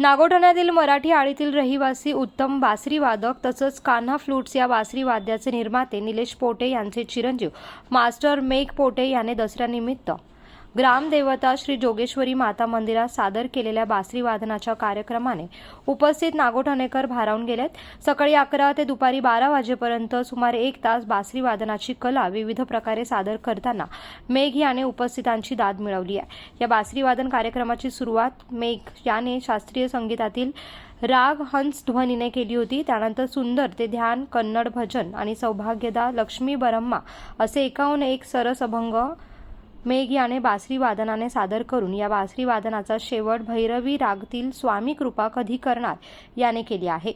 नागोठण्यातील मराठी आळीतील रहिवासी उत्तम बासरी वादक तसंच कान्हा फ्लूट्स या बासरी वाद्याचे निर्माते निलेश पोटे यांचे चिरंजीव मास्टर मेघ पोटे याने दसऱ्यानिमित्त ग्रामदेवता श्री जोगेश्वरी माता मंदिरात सादर केलेल्या बासरी वादनाच्या कार्यक्रमाने उपस्थित नागोठणेकर भारावून गेलेत. सकाळी अकरा ते दुपारी बारा वाजेपर्यंत सुमारे एक तास बासरी वादनाची कला विविध प्रकारे सादर करताना मेघ याने उपस्थितांची दाद मिळवली आहे. या बासरी वादन कार्यक्रमाची सुरुवात मेघ याने शास्त्रीय संगीतातील राग हंस ध्वनीने केली होती. त्यानंतर सुंदर ते ध्यान कन्नड भजन आणि सौभाग्यदा लक्ष्मी बरम्मा असे एकाहून एक सरस अभंग मेघ याने बासरी वादनाने सादर करून या बासरी वादनाचा शेवट भैरवी रागतील स्वामी कृपा कधी करणार याने केली आहे.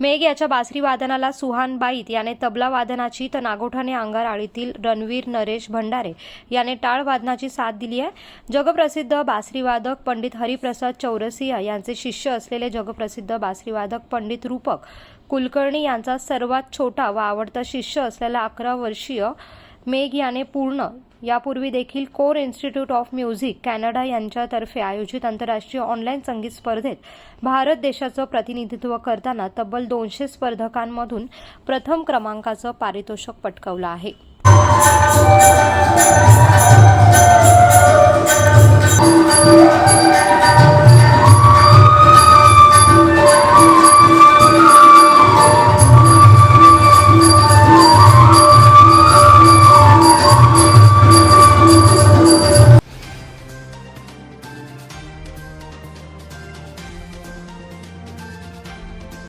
मेघ याच्या बासरी वादनाला सुहान बाईत याने तबला वादनाची तर नागोठाणे अंगारआळीतील रणवीर नरेश भंडारे याने टाळ वादनाची साथ दिली आहे. जगप्रसिद्ध बासरीवादक पंडित हरिप्रसाद चौरसिया यांचे शिष्य असलेले जगप्रसिद्ध बासरीवादक पंडित रूपक कुलकर्णी यांचा सर्वात छोटा व आवडता शिष्य असलेला अकरा वर्षीय मेघ याने पूर्ण. यापूर्वी देखील core institute of music Canada यांच्यातर्फे आयोजित आंतरराष्ट्रीय ऑनलाईन संगीत स्पर्धेत भारत देशाचं प्रतिनिधित्व करताना तब्बल दोनशे स्पर्धकांमधून प्रथम क्रमांकाचं पारितोषिक पटकावलं आहे.